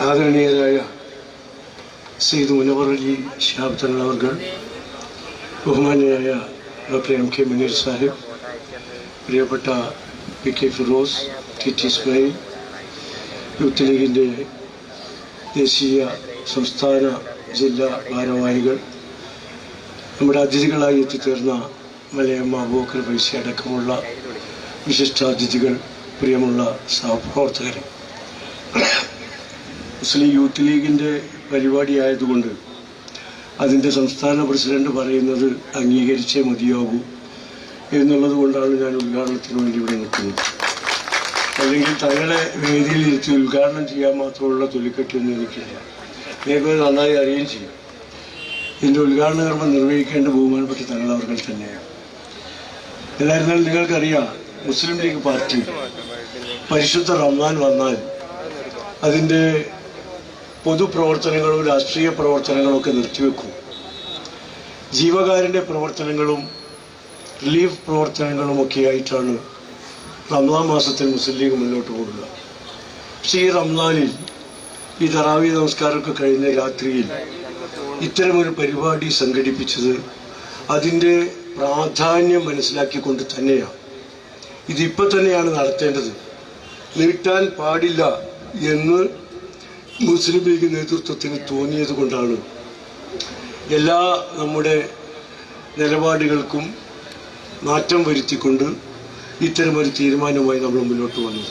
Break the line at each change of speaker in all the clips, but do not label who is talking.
ആദരണീയരായ സെയ്ദ് മുനവറലി ഷിഹാബ് തങ്ങൾ അവർ ബഹുമാന്യനായ doctor M K Muneer Sahib പ്രിയപ്പെട്ട P K Firoz T T Ismail youth ലീഗിന്റെ ദേശീയ സംസ്ഥാന ജില്ലാ ഭാരവാഹികൾ നമ്മുടെ അതിഥികളായി എത്തിച്ചേർന്ന മലയമ്മ അബൂക്കർ പൈസ അടക്കമുള്ള വിശിഷ്ടാതിഥികൾ പ്രിയമുള്ള സഹപ്രവർത്തകർ മുസ്ലിം യൂത്ത് ലീഗിന്റെ പരിപാടി ആയതുകൊണ്ട് അതിന്റെ സംസ്ഥാന പ്രസിഡന്റ് പറയുന്നത് അംഗീകരിച്ചേ മതിയാകൂ എന്നുള്ളത് കൊണ്ടാണ് ഞാൻ ഉദ്ഘാടനത്തിന് വേണ്ടി ഇവിടെ നിൽക്കുന്നത്. അല്ലെങ്കിൽ തങ്ങളെ വേദിയിൽ ഇരുത്തി ഉദ്ഘാടനം ചെയ്യാൻ മാത്രമുള്ള തൊലിക്കെട്ടൊന്നും എനിക്കില്ല. ഇതേപോലെ നന്നായി അറിയുകയും ചെയ്യും. ഇതിന്റെ ഉദ്ഘാടന കർമ്മം നിർവഹിക്കേണ്ട ബഹുമാനപ്പെട്ട തങ്ങൾ അവർ തന്നെയാണ്. എന്നായിരുന്നാലും നിങ്ങൾക്കറിയാം മുസ്ലിം ലീഗ് പാർട്ടി പരിശുദ്ധ റമദാൻ വന്നാൽ അതിന്റെ പൊതുപ്രവർത്തനങ്ങളും രാഷ്ട്രീയ പ്രവർത്തനങ്ങളും ഒക്കെ നിർത്തിവെക്കും. ജീവകാരുണ്യ പ്രവർത്തനങ്ങളും റിലീഫ് പ്രവർത്തനങ്ങളും ഒക്കെ ആയിട്ടാണ് റംസാൻ മാസത്തിൽ മുസ്ലിം ലീഗ് മുന്നോട്ട് പോകുക പക്ഷേ ഈ റംസാനിൽ ഈ തറാവി നമസ്കാരമൊക്കെ കഴിഞ്ഞ രാത്രിയിൽ ഇത്തരമൊരു പരിപാടി സംഘടിപ്പിച്ചത് അതിന്റെ പ്രാധാന്യം മനസ്സിലാക്കിക്കൊണ്ട് തന്നെയാണ്. ഇതിപ്പോൾ തന്നെയാണ് നടത്തേണ്ടത്. നീട്ടാൻ പാടില്ല എന്ന് മുസ്ലിം ലീഗ് നേതൃത്വത്തിന് തോന്നിയത് കൊണ്ടാണ് എല്ലാ നമ്മുടെ നിലപാടുകൾക്കും മാറ്റം വരുത്തിക്കൊണ്ട് ഇത്തരമൊരു തീരുമാനവുമായി നമ്മൾ മുന്നോട്ട് വന്നത്.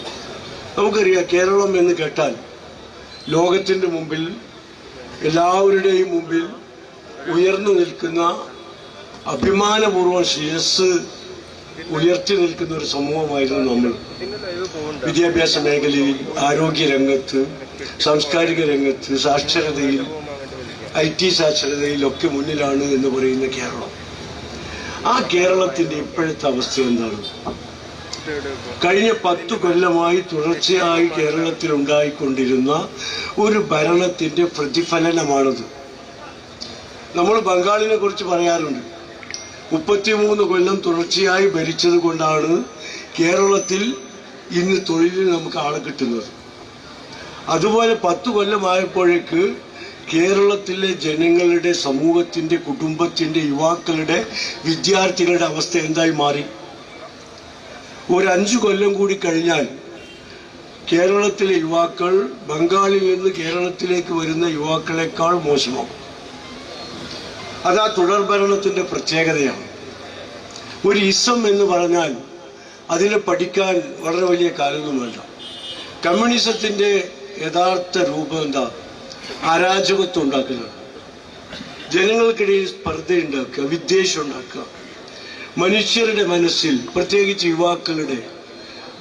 നമുക്കറിയാം കേരളം എന്ന് കേട്ടാൽ ലോകത്തിന്റെ മുമ്പിൽ എല്ലാവരുടെയും മുമ്പിൽ ഉയർന്നു നിൽക്കുന്ന അഭിമാനപൂർവം ശിരസ് ഉയർത്തി നിൽക്കുന്ന ഒരു സമൂഹമായിരുന്നു നമ്മൾ. വിദ്യാഭ്യാസ മേഖലയിൽ ആരോഗ്യ രംഗത്ത് സാംസ്കാരിക രംഗത്ത് സാക്ഷരതയിൽ ഐ ടി സാക്ഷരതയിലൊക്കെ മുന്നിലാണ് എന്ന് പറയുന്ന കേരളം. ആ കേരളത്തിന്റെ ഇപ്പോഴത്തെ അവസ്ഥ എന്താണ്? കഴിഞ്ഞ പത്തു കൊല്ലമായി തുടർച്ചയായി കേരളത്തിൽ ഉണ്ടായിക്കൊണ്ടിരുന്ന ഒരു ഭരണത്തിന്റെ പ്രതിഫലനമാണത്. നമ്മൾ ബംഗാളിനെ കുറിച്ച് പറയാറുണ്ട്. മുപ്പത്തിമൂന്ന് കൊല്ലം തുടർച്ചയായി ഭരിച്ചത് കൊണ്ടാണ് കേരളത്തിൽ ഇന്ന് തൊഴിലിന് നമുക്ക് ആളെ കിട്ടുന്നത്. അതുപോലെ പത്ത് കൊല്ലമായപ്പോഴേക്ക് കേരളത്തിലെ ജനങ്ങളുടെ സമൂഹത്തിന്റെ കുടുംബത്തിന്റെ യുവാക്കളുടെ വിദ്യാർത്ഥികളുടെ അവസ്ഥ എന്തായി മാറി? ഒരു അഞ്ചു കൊല്ലം കൂടി കഴിഞ്ഞാൽ കേരളത്തിലെ യുവാക്കൾ ബംഗാളിൽ നിന്ന് കേരളത്തിലേക്ക് വരുന്ന യുവാക്കളെക്കാൾ മോശമാകും അത് ആ തുടർ ഭരണത്തിന്റെ പ്രത്യേകതയാണ്. ഒരു ഇസം എന്ന് പറഞ്ഞാൽ അതിനെ പഠിക്കാൻ വളരെ വലിയ കാലമൊന്നുമല്ല കമ്മ്യൂണിസത്തിന്റെ യഥാർത്ഥ രൂപം എന്താ? അരാജകത്വം ഉണ്ടാക്കുന്നത് ജനങ്ങൾക്കിടയിൽ സ്പർദ്ധ ഉണ്ടാക്കുക വിദ്വേഷം ഉണ്ടാക്കുക. മനുഷ്യരുടെ മനസ്സിൽ പ്രത്യേകിച്ച് യുവാക്കളുടെ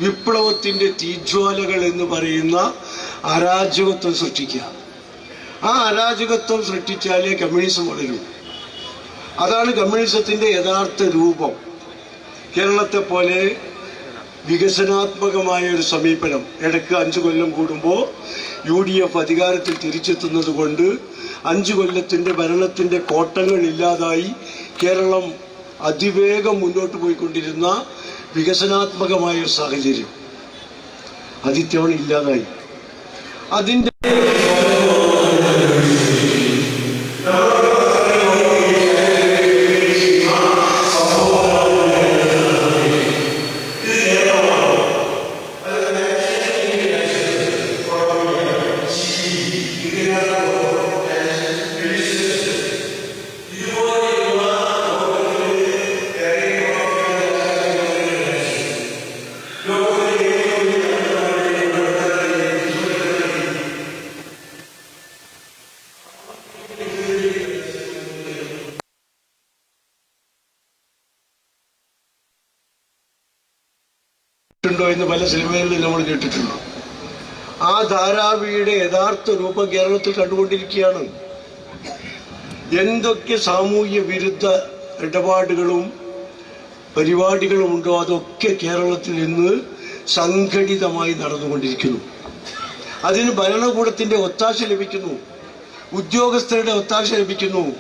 വിപ്ലവത്തിന്റെ തീജ്വാലകൾ എന്ന് പറയുന്ന അരാജകത്വം സൃഷ്ടിക്കുക. ആ അരാജകത്വം സൃഷ്ടിച്ചാലേ കമ്മ്യൂണിസം വളരൂ. അതാണ് കമ്മ്യൂണിസത്തിന്റെ യഥാർത്ഥ രൂപം. കേരളത്തെ പോലെ വികസനാത്മകമായ ഒരു സമീപനം ഇടയ്ക്ക് അഞ്ചു കൊല്ലം കൂടുമ്പോൾ യു ഡി എഫ് അധികാരത്തിൽ തിരിച്ചെത്തുന്നത് കൊണ്ട് അഞ്ചു കൊല്ലത്തിന്റെ ഭരണത്തിന്റെ കോട്ടങ്ങൾ ഇല്ലാതായി കേരളം അതിവേഗം മുന്നോട്ട് പോയിക്കൊണ്ടിരുന്ന വികസനാത്മകമായ ഒരു സാഹചര്യം. അതിത്തവണ ഇല്ലാതായി. അതിന്റെ ഉണ്ടോ എന്ന് പല സിനിമകളിലും നമ്മൾ കേട്ടിട്ടുണ്ട്. ആ ധാരാവിയുടെ യഥാർത്ഥ രൂപം കേരളത്തിൽ കണ്ടുകൊണ്ടിരിക്കുകയാണ്. എന്തൊക്കെ സാമൂഹ്യ വിരുദ്ധ ഇടപാടുകളും പരിപാടികളും ഉണ്ടോ അതൊക്കെ കേരളത്തിൽ ഇന്ന് സംഘടിതമായി നടന്നുകൊണ്ടിരിക്കുന്നു. അതിന് ഭരണകൂടത്തിന്റെ ഒത്താശ ലഭിക്കുന്നു. ഉദ്യോഗസ്ഥരുടെ ഒത്താശ ലഭിക്കുന്നു.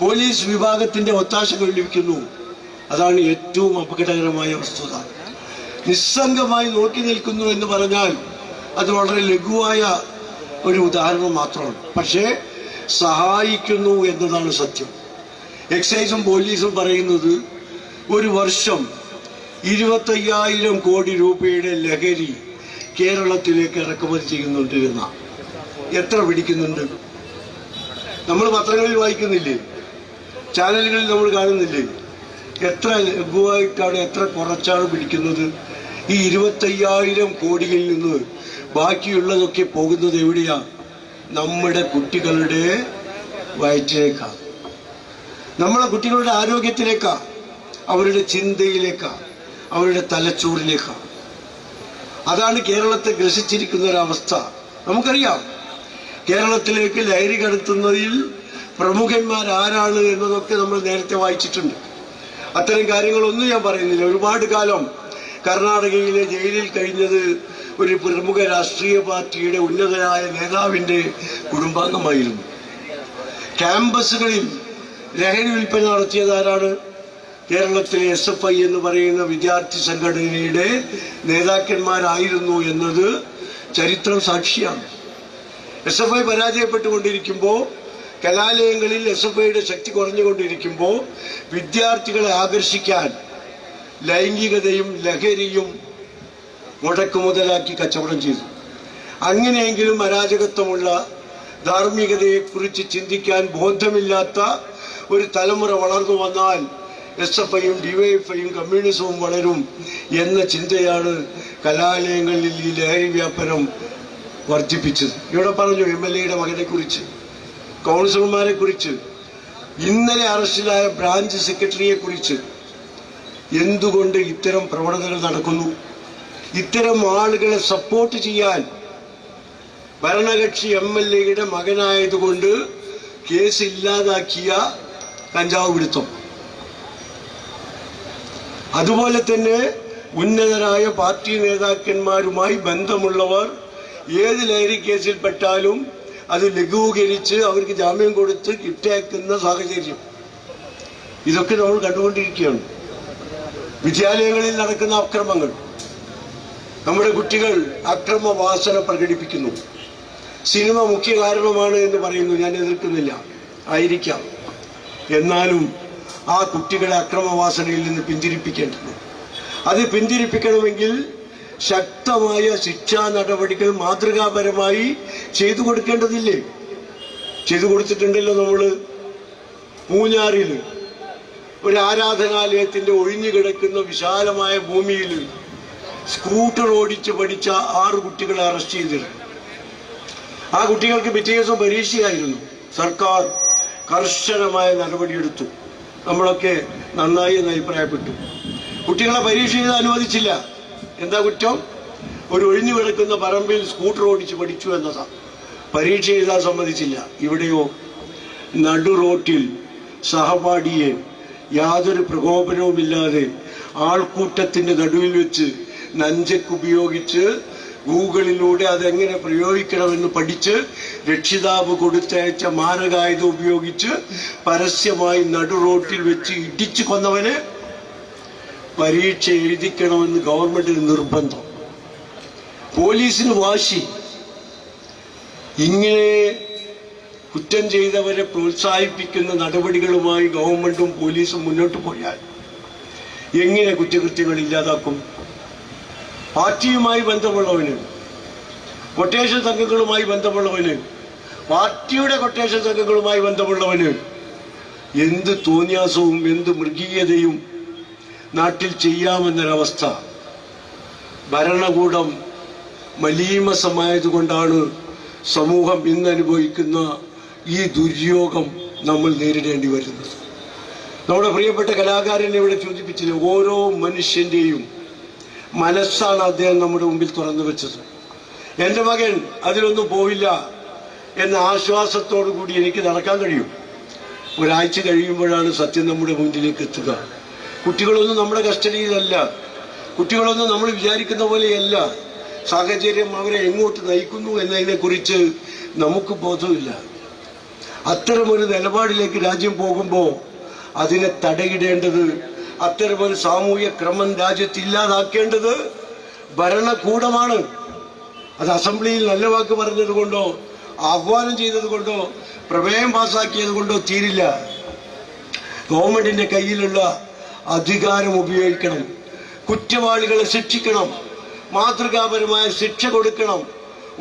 പോലീസ് വിഭാഗത്തിന്റെ ഒത്താശകൾ ലഭിക്കുന്നു. അതാണ് ഏറ്റവും അപകടകരമായ വസ്തുത. നിസ്സംഗമായി നോക്കി നിൽക്കുന്നു എന്ന് പറഞ്ഞാൽ അത് വളരെ ലഘുവായ ഒരു ഉദാഹരണം മാത്രമാണ്. പക്ഷേ സഹായിക്കുന്നു എന്നതാണ് സത്യം. എക്സൈസും പോലീസും പറയുന്നത് ഒരു വർഷം ഇരുപത്തയ്യായിരം കോടി രൂപയുടെ ലഹരി കേരളത്തിലേക്ക് ഇറക്കുമതി ചെയ്യുന്നുണ്ട് എന്ന എത്ര പിടിക്കുന്നുണ്ട്? നമ്മൾ പത്രങ്ങളിൽ വായിക്കുന്നില്ലേ? ചാനലുകളിൽ നമ്മൾ കാണുന്നില്ലേ? എത്ര ലഘുവായിട്ടാണ് എത്ര കുറച്ചാണ് പിടിക്കുന്നത്? ഈ ഇരുപത്തയ്യായിരം കോടിയിൽ നിന്ന് ബാക്കിയുള്ളതൊക്കെ പോകുന്നത് എവിടെയാ? നമ്മുടെ കുട്ടികളുടെ വയറ്റിലേക്കാ. നമ്മളെ കുട്ടികളുടെ ആരോഗ്യത്തിലേക്കാ. അവരുടെ ചിന്തയിലേക്കാ. അവരുടെ തലച്ചോറിലേക്കാ. അതാണ് കേരളത്തെ ഗ്രസിച്ചിരിക്കുന്ന ഒരവസ്ഥ നമുക്കറിയാം. കേരളത്തിലേക്ക് ലഹരി കടത്തുന്നതിൽ പ്രമുഖന്മാർ ആരാണ് എന്നതൊക്കെ നമ്മൾ നേരത്തെ വായിച്ചിട്ടുണ്ട്. അത്തരം കാര്യങ്ങളൊന്നും ഞാൻ പറയുന്നില്ല. ഒരുപാട് കാലം കർണാടകയിലെ ജയിലിൽ കഴിഞ്ഞത് ഒരു പ്രമുഖ രാഷ്ട്രീയ പാർട്ടിയുടെ ഉന്നതനായ നേതാവിന്റെ കുടുംബാംഗമായിരുന്നു. ക്യാമ്പസുകളിൽ ലഹരി വിൽപ്പന നടത്തിയത് ആരാണ്? കേരളത്തിലെ എസ് എഫ് ഐ എന്ന് പറയുന്ന വിദ്യാർത്ഥി സംഘടനയുടെ നേതാക്കന്മാരായിരുന്നു എന്നത് ചരിത്രം സാക്ഷിയാണ്. എസ് എഫ് ഐ പരാജയപ്പെട്ടുകൊണ്ടിരിക്കുമ്പോൾ കലാലയങ്ങളിൽ എസ് എഫ് ഐയുടെ ശക്തി കുറഞ്ഞുകൊണ്ടിരിക്കുമ്പോൾ വിദ്യാർത്ഥികളെ ആകർഷിക്കാൻ ലൈംഗികതയും ലഹരിയും മുടക്കുമുതലാക്കി കച്ചവടം ചെയ്തു. അങ്ങനെയെങ്കിലും അരാജകത്വമുള്ള ധാർമ്മികതയെക്കുറിച്ച് ചിന്തിക്കാൻ ബോധമില്ലാത്ത ഒരു തലമുറ വളർന്നു വന്നാൽ എസ് എഫ് ഐയും ഡിവൈഎഫ്ഐയും കമ്മ്യൂണിസവും വളരും എന്ന ചിന്തയാണ് കലാലയങ്ങളിൽ ഈ ലഹരി വ്യാപനം വർദ്ധിപ്പിച്ചത്. ഇവിടെ പറഞ്ഞു എം എൽ എയുടെ മകനെ കുറിച്ച് കൗൺസിലർമാരെ കുറിച്ച് ഇന്നലെ അറസ്റ്റിലായ ബ്രാഞ്ച് സെക്രട്ടറിയെ കുറിച്ച് എന്തുകൊണ്ട് ഇത്തരം പ്രവണതകൾ നടക്കുന്നു? ഇത്തരം ആളുകളെ സപ്പോർട്ട് ചെയ്യാൻ ഭരണകക്ഷി എം എൽ എയുടെ മകനായതുകൊണ്ട് കേസ് ഇല്ലാതാക്കിയ കഞ്ചാവ് പിടുത്തം. അതുപോലെ തന്നെ ഉന്നതരായ പാർട്ടി നേതാക്കന്മാരുമായി ബന്ധമുള്ളവർ ഏത് ലഹരി കേസിൽപ്പെട്ടാലും അത് ലഘൂകരിച്ച് അവർക്ക് ജാമ്യം കൊടുത്ത് കിട്ടേക്കുന്ന സാഹചര്യം. ഇതൊക്കെ നമ്മൾ കണ്ടുകൊണ്ടിരിക്കുകയാണ്. വിദ്യാലയങ്ങളിൽ നടക്കുന്ന അക്രമങ്ങൾ. നമ്മുടെ കുട്ടികൾ അക്രമ വാസന പ്രകടിപ്പിക്കുന്നു. സിനിമ മുഖ്യ കാരണമാണ് എന്ന് പറയുന്നു. ഞാൻ എതിർക്കുന്നില്ല. ആയിരിക്കാം. എന്നാലും ആ കുട്ടികളെ അക്രമവാസനയിൽ നിന്ന് പിന്തിരിപ്പിക്കേണ്ടത്. അത് പിന്തിരിപ്പിക്കണമെങ്കിൽ ശക്തമായ ശിക്ഷാ നടപടികൾ മാതൃകാപരമായി ചെയ്തു കൊടുക്കേണ്ടതില്ലേ? ചെയ്തു കൊടുത്തിട്ടുണ്ടല്ലോ നമ്മൾ പൂഞ്ഞാറിൽ ഒരു ആരാധനാലയത്തിന്റെ ഒഴിഞ്ഞു കിടക്കുന്ന വിശാലമായ ഭൂമിയിൽ സ്കൂട്ടർ ഓടിച്ച് പഠിച്ച ആറ് കുട്ടികളെ അറസ്റ്റ് ചെയ്തിരുന്നു. ആ കുട്ടികൾക്ക് പിറ്റേ ദിവസം പരീക്ഷയായിരുന്നു. സർക്കാർ കർശനമായ നടപടിയെടുത്തു. നമ്മളൊക്കെ നന്നായി എന്ന് അഭിപ്രായപ്പെട്ടു. കുട്ടികളെ പരീക്ഷ ചെയ്ത് അനുവദിച്ചില്ല. എന്താ കുറ്റം? ഒരു ഒഴിഞ്ഞു കിടക്കുന്ന പറമ്പിൽ സ്കൂട്ടർ ഓടിച്ച് പഠിച്ചു എന്നതാ പരീക്ഷ എഴുതാൻ സമ്മതിച്ചില്ല. ഇവിടെയോ നടു റോട്ടിൽ സഹപാഠിയെ യാതൊരു പ്രകോപനവുമില്ലാതെ ആൾക്കൂട്ടത്തിന്റെ നടുവിൽ വെച്ച് നഞ്ചക്ക് ഉപയോഗിച്ച് ഗൂഗിളിലൂടെ അതെങ്ങനെ പ്രയോഗിക്കണമെന്ന് പഠിച്ച് രക്ഷിതാവ് കൊടുത്തയച്ച മാരകായുധം ഉപയോഗിച്ച് പരസ്യമായി നടു റോട്ടിൽ വെച്ച് ഇടിച്ചു കൊന്നവന് പരീക്ഷ എഴുതിക്കണമെന്ന് ഗവൺമെന്റിന് നിർബന്ധം. പോലീസിന് വാശി. ഇങ്ങനെ കുറ്റം ചെയ്തവരെ പ്രോത്സാഹിപ്പിക്കുന്ന നടപടികളുമായി ഗവൺമെന്റും പോലീസും മുന്നോട്ട് പോയാൽ എങ്ങനെ കുറ്റകൃത്യങ്ങൾ ഇല്ലാതാക്കും? പാർട്ടിയുമായി ബന്ധമുള്ളവന് കൊട്ടേഷൻ സംഘങ്ങളുമായി ബന്ധമുള്ളവന് പാർട്ടിയുടെ കൊട്ടേഷൻ സംഘങ്ങളുമായി ബന്ധമുള്ളവന് എന്ത് തോന്നിയാസവും എന്ത് മൃഗീയതയും നാട്ടിൽ ചെയ്യാമെന്നൊരവസ്ഥ. ഭരണകൂടം മലീമസമായതുകൊണ്ടാണ് സമൂഹം ഇന്ന് അനുഭവിക്കുന്ന ഈ ദുര്യോഗം നമ്മൾ നേരിടേണ്ടി വരുന്നത് നമ്മുടെ പ്രിയപ്പെട്ട കലാകാരൻ ഇവിടെ സൂചിപ്പിച്ചില്ല ഓരോ മനുഷ്യന്റെയും മനസ്സാണ് അദ്ദേഹം നമ്മുടെ മുമ്പിൽ തുറന്നു വെച്ചത്. എന്റെ മകൻ അതിലൊന്നും പോവില്ല എന്ന ആശ്വാസത്തോടു കൂടി എനിക്ക് നടക്കാൻ കഴിയും. ഒരാഴ്ച കഴിയുമ്പോഴാണ് സത്യം നമ്മുടെ മുന്നിലേക്ക് എത്തുക. കുട്ടികളൊന്നും നമ്മുടെ കസ്റ്റഡിയിലല്ല. കുട്ടികളൊന്നും നമ്മൾ വിചാരിക്കുന്ന പോലെയല്ല. സാഹചര്യം അവരെ എങ്ങോട്ട് നയിക്കുന്നു എന്നതിനെക്കുറിച്ച് നമുക്ക് ബോധമില്ല അത്തരമൊരു നിലപാടിലേക്ക് രാജ്യം പോകുമ്പോൾ അതിനെ തടയിടേണ്ടത് അത്തരമൊരു സാമൂഹ്യ ക്രമം രാജ്യത്ത് ഇല്ലാതാക്കേണ്ടത് ഭരണകൂടമാണ്. അത് അസംബ്ലിയിൽ നല്ല വാക്ക് പറഞ്ഞത് കൊണ്ടോ ആഹ്വാനം ചെയ്തത് കൊണ്ടോ പ്രമേയം പാസാക്കിയത് കൊണ്ടോ തീരില്ല. ഗവൺമെന്റിന്റെ കയ്യിലുള്ള അധികാരം ഉപയോഗിക്കണം കുറ്റവാളികളെ ശിക്ഷിക്കണം മാതൃകാപരമായ ശിക്ഷ കൊടുക്കണം.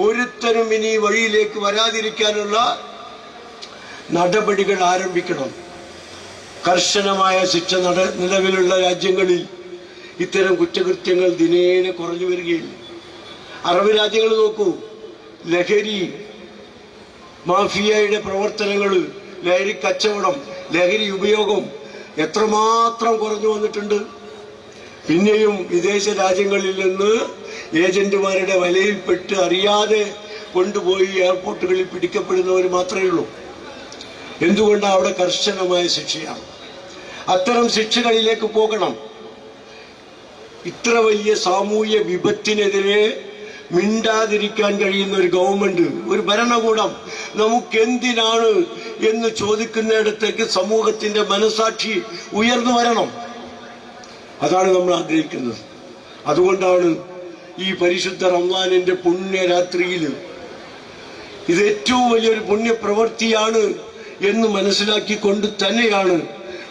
ഒരുത്തരും ഇനി വഴിയിലേക്ക് വരാതിരിക്കാനുള്ള നടപടികൾ ആരംഭിക്കണം. കർശനമായ ശിക്ഷ നട നിലവിലുള്ള രാജ്യങ്ങളിൽ ഇത്തരം കുറ്റകൃത്യങ്ങൾ ദിനേന കുറഞ്ഞു വരികയില്ല. അറബ് രാജ്യങ്ങൾ നോക്കൂ ലഹരി മാഫിയയുടെ പ്രവർത്തനങ്ങൾ ലഹരി കച്ചവടം ലഹരി ഉപയോഗം എത്രമാത്രം കുറഞ്ഞു വന്നിട്ടുണ്ട്. പിന്നെയും വിദേശ രാജ്യങ്ങളിൽ നിന്ന് ഏജന്റുമാരുടെ വലയിൽപ്പെട്ട് അറിയാതെ കൊണ്ടുപോയി എയർപോർട്ടുകളിൽ പിടിക്കപ്പെടുന്നവർ മാത്രമേ ഉള്ളൂ. എന്തുകൊണ്ടാണ് അവിടെ കർശനമായ ശിക്ഷയാണ്? അത്തരം ശിക്ഷകളിലേക്ക് പോകണം. ഇത്ര വലിയ സാമൂഹ്യ വിപത്തിനെതിരെ മിണ്ടാതിരിക്കാൻ കഴിയുന്ന ഒരു ഗവൺമെന്റ് ഒരു ഭരണകൂടം നമുക്കെന്തിനാണ് എന്ന് ചോദിക്കുന്നിടത്തേക്ക് സമൂഹത്തിന്റെ മനസാക്ഷി ഉയർന്നു വരണം. അതാണ് നമ്മൾ ആഗ്രഹിക്കുന്നത്. അതുകൊണ്ടാണ് ഈ പരിശുദ്ധ റംസാനിന്റെ പുണ്യരാത്രിയിൽ ഇത് ഏറ്റവും വലിയൊരു പുണ്യപ്രവൃത്തിയാണ് എന്ന് മനസ്സിലാക്കിക്കൊണ്ട് തന്നെയാണ്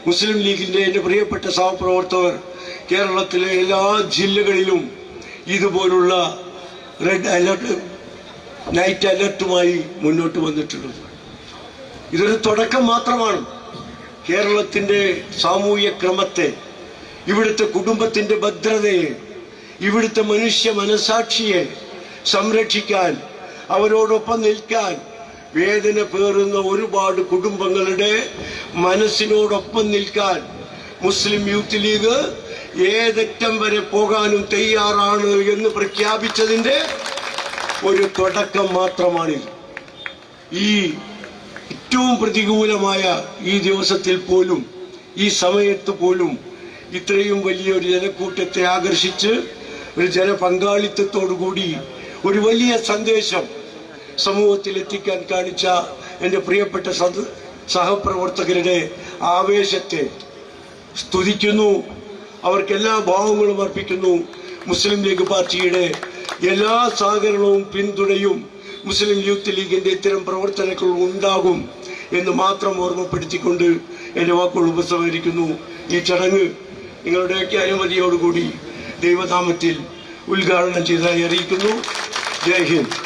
മുസ്ലിം ലീഗിന്റെ എന്റെ പ്രിയപ്പെട്ട സഹപ്രവർത്തകർ കേരളത്തിലെ എല്ലാ ജില്ലകളിലും ഇതുപോലുള്ള റെഡ് അലർട്ട് നൈറ്റ് അലർട്ടുമായി മുന്നോട്ട് വന്നിട്ടുള്ളത്. ഇതൊരു തുടക്കം മാത്രമാണ്. കേരളത്തിന്റെ സാമൂഹ്യ ക്രമത്തെ ഇവിടുത്തെ കുടുംബത്തിന്റെ ഭദ്രതയെ ഇവിടുത്തെ മനുഷ്യ മനസാക്ഷിയെ സംരക്ഷിക്കാൻ അവരോടൊപ്പം നിൽക്കാൻ വേദന പേറുന്ന ഒരുപാട് കുടുംബങ്ങളുടെ മനസ്സിനോടൊപ്പം നിൽക്കാൻ മുസ്ലിം യൂത്ത് ലീഗ് ഏതറ്റം വരെ പോകാനും തയ്യാറാണ് എന്ന് പ്രഖ്യാപിച്ചതിന്റെ ഒരു തുടക്കം മാത്രമാണിത്. ഈ ഏറ്റവും പ്രതികൂലമായ ഈ ദിവസത്തിൽ പോലും ഈ സമയത്ത് പോലും ഇത്രയും വലിയൊരു ജനക്കൂട്ടത്തെ ആകർഷിച്ച് ഒരു ജനപങ്കാളിത്തത്തോടു കൂടി ഒരു വലിയ സന്ദേശം സമൂഹത്തിൽ എത്തിക്കാൻ കാണിച്ച എന്റെ പ്രിയപ്പെട്ട സഹപ്രവർത്തകരുടെ ആവേശത്തെ സ്തുതിക്കുന്നു. അവർക്ക് എല്ലാ ഭാവങ്ങളും അർപ്പിക്കുന്നു. മുസ്ലിം ലീഗ് പാർട്ടിയുടെ എല്ലാ സഹകരണവും പിന്തുണയും മുസ്ലിം യൂത്ത് ലീഗിന്റെ ഇത്തരം പ്രവർത്തനങ്ങൾ ഉണ്ടാകും എന്ന് മാത്രം ഓർമ്മപ്പെടുത്തിക്കൊണ്ട് എന്റെ വാക്കുകൾ ഉപസംഹരിക്കുന്നു. ഈ ചടങ്ങ് നിങ്ങളുടെയൊക്കെ അനുമതിയോടുകൂടി ദൈവനാമത്തിൽ ഉദ്ഘാടനം ചെയ്തായി അറിയിക്കുന്നു. ജയ് ഹിന്ദ്.